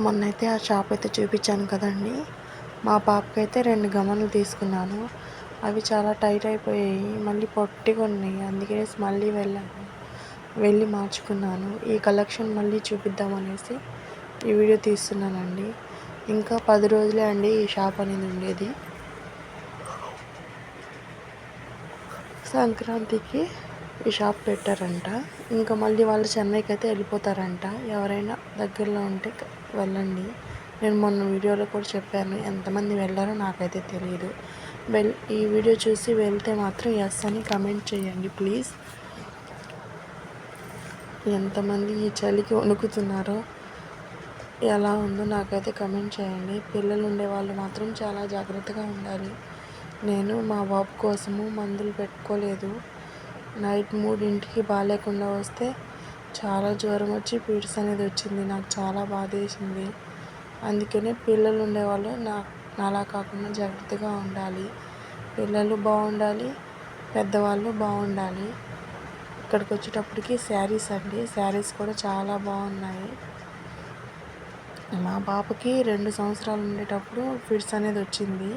మొన్నైతే ఆ షాప్ అయితే చూపించాను కదండి. మా పాపకి అయితే రెండు గమలు తీసుకున్నాను. అవి చాలా టైట్ అయిపోయాయి. మళ్ళీ పొట్టిగా ఉన్నాయి. అందుకనేసి మళ్ళీ వెళ్ళాను. వెళ్ళి మార్చుకున్నాను. ఈ కలెక్షన్ మళ్ళీ చూపిద్దామనేసి ఈ వీడియో తీస్తున్నానండి. ఇంకా పది రోజులే అండి ఈ షాప్ అనేది ఉండేది. సంక్రాంతికి ఈ షాప్ పెట్టారంట. ఇంకా మళ్ళీ వాళ్ళు చెన్నైకి అయితే వెళ్ళిపోతారంట. ఎవరైనా దగ్గరలో ఉంటే వెళ్ళండి. నేను మొన్న వీడియోలో కూడా చెప్పాను ఎంతమంది వెళ్ళారో నాకైతే తెలియదు వెల్ ఈ వీడియో చూసి వెళ్తే మాత్రం ఎస్ అని కమెంట్ చేయండి ప్లీజ్ ఎంతమంది ఈ చలికి వణుకుతున్నారో ఎలా ఉందో నాకైతే కమెంట్ చేయండి. పిల్లలు ఉండే వాళ్ళు మాత్రం చాలా జాగ్రత్తగా ఉండాలి. నేను మా బాబు కోసము మందులు పెట్టుకోలేదు. నైట్ మూడింటికి బాగాలేకుండా వస్తే చాలా జ్వరం వచ్చి పీడ్స్ అనేది వచ్చింది. నాకు చాలా బాధ వేసింది అందుకనే పిల్లలు ఉండేవాళ్ళు నా నాలా కాకుండా జాగ్రత్తగా ఉండాలి. పిల్లలు బాగుండాలి పెద్దవాళ్ళు బాగుండాలి. ఇక్కడికి వచ్చేటప్పటికి శారీస్ అండి. శారీస్ కూడా చాలా బాగున్నాయి. మా పాపకి రెండు సంవత్సరాలు ఉండేటప్పుడు ఫిట్స్ అనేది వచ్చింది.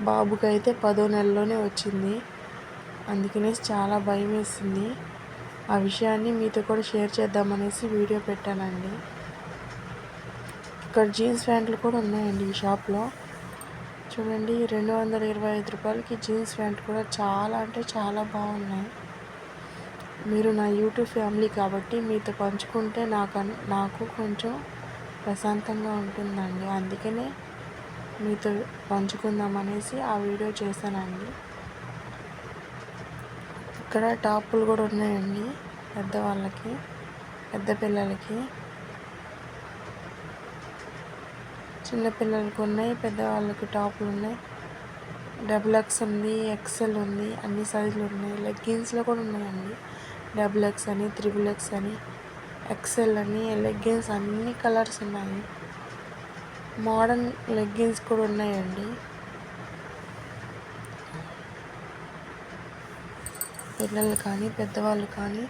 బాబుకి అయితే పదో నెలలోనే వచ్చింది. అందుకనేసి చాలా భయం వేసింది ఆ విషయాన్ని మీతో కూడా షేర్ చేద్దామనేసి వీడియో పెట్టానండి. ఇక్కడ జీన్స్ ప్యాంట్లు కూడా ఉన్నాయండి ఈ షాప్లో. చూడండి రెండు వందల ఇరవై ఐదు రూపాయలకి జీన్స్ ప్యాంట్ కూడా చాలా అంటే చాలా బాగున్నాయి. మీరు నా యూట్యూబ్ ఫ్యామిలీ కాబట్టి మీతో పంచుకుంటే నాకు నాకు కొంచెం ప్రశాంతంగా ఉంటుందండి. అందుకనే మీతో పంచుకుందాం అనేసి ఆ వీడియో చేశానండి. ఇక్కడ టాపులు కూడా ఉన్నాయండి. పెద్దవాళ్ళకి పెద్ద పిల్లలకి. చిన్నపిల్లలకి ఉన్నాయి పెద్దవాళ్ళకి టాపులు ఉన్నాయి. డబుల్ ఎక్స్ ఉంది ఎక్సెల్ ఉంది అన్ని సైజులు ఉన్నాయి. లెగ్గిన్స్లో కూడా ఉన్నాయండి. డబుల్ ఎక్స్ అని త్రిబుల్ ఎక్స్ అని ఎక్సెల్ అని లెగ్గిన్స్ అన్ని కలర్స్ ఉన్నాయి. మోడర్న్ లెగ్గిన్స్ కూడా ఉన్నాయండి. పిల్లలు కానీ పెద్దవాళ్ళు కానీ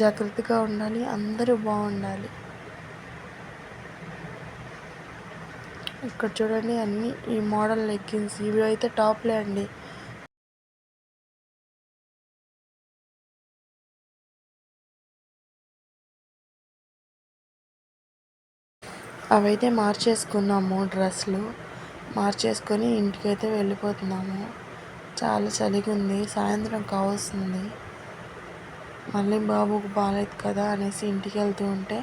జాగ్రత్తగా ఉండాలి అందరూ బాగుండాలి. ఇక్కడ చూడండి అన్నీ ఈ మోడల్ లెగ్గిన్స్ ఇవి అయితే టాప్లే అండి. అవైతే మార్చేసుకున్నాము డ్రెస్సులు. మార్చేసుకొని ఇంటికైతే వెళ్ళిపోతున్నాము. చాలా చలిగా ఉంది సాయంత్రం కావస్తుంది. మళ్ళీ బాబుకు బాగాలేదు కదా అనేసి ఇంటికి వెళ్తూ ఉంటే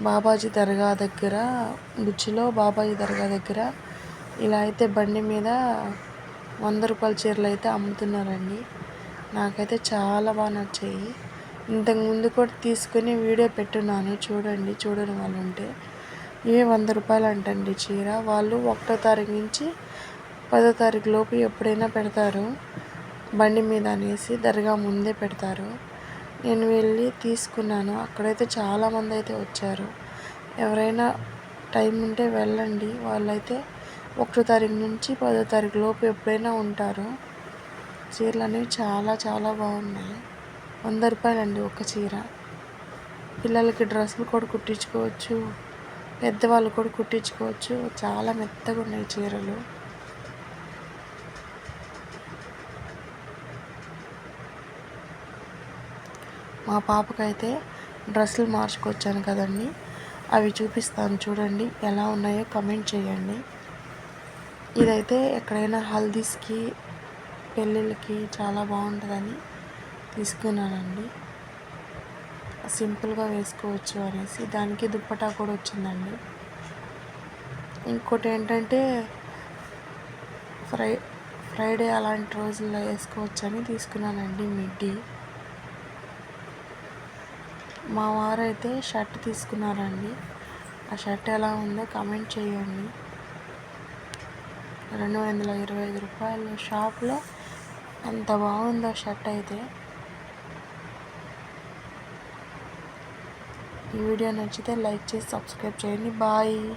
బాబాజీ దర్గా దగ్గర బుచ్చిలో బాబాజీ దర్గా దగ్గర ఇలా అయితే బండి మీద వంద రూపాయల చీరలు అయితే అమ్ముతున్నారండి. నాకైతే చాలా బాగా నచ్చాయి. ఇంతకుముందు కూడా తీసుకుని వీడియో పెట్టున్నాను చూడండి చూడని వాళ్ళు ఉంటే. ఇవి వంద రూపాయలు అంటండి చీర. వాళ్ళు ఒకటో తారీఖు నుంచి పదో తారీఖు లోపు ఎప్పుడైనా పెడతారు. బండి మీద అనేసి దర్గా ముందే పెడతారు. నేను వెళ్ళి తీసుకున్నాను. అక్కడైతే చాలామంది అయితే వచ్చారు. ఎవరైనా టైం ఉంటే వెళ్ళండి. వాళ్ళైతే ఒకటో తారీఖు నుంచి పదో తారీఖు లోపు ఎప్పుడైనా ఉంటారు. చీరలు అనేవి చాలా చాలా బాగున్నాయి. వంద రూపాయలండి ఒక చీర. పిల్లలకి డ్రెస్సులు కూడా కుట్టించుకోవచ్చు. పెద్దవాళ్ళు కూడా కుట్టించుకోవచ్చు. చాలా మెత్తగా ఉన్నాయి చీరలు. మా పాపకైతే డ్రెస్సులు మార్చుకొచ్చాను కదండి. అవి చూపిస్తాను చూడండి ఎలా ఉన్నాయో కమెంట్ చేయండి. ఇదైతే ఎక్కడైనా హల్దీస్కి పెళ్ళిళ్ళకి చాలా బాగుంటుందని తీసుకున్నానండి. సింపుల్గా వేసుకోవచ్చు అనేసి. దానికి దుప్పటా కూడా వచ్చిందండి. ఇంకోటి ఏంటంటే ఫ్రై ఫ్రైడే అలాంటి రోజుల్లో వేసుకోవచ్చు అని తీసుకున్నానండి మిడ్డీ. మా వారైతే షర్ట్ తీసుకున్నారండి. ఆ షర్ట్ ఎలా ఉందో కమెంట్ చేయండి. రెండు వందల ఇరవై ఐదు రూపాయలు షాప్లో. అంత బాగుందో షర్ట్ అయితే. ఈ వీడియో నచ్చితే లైక్ చేసి సబ్స్క్రైబ్ చేయండి. బాయ్.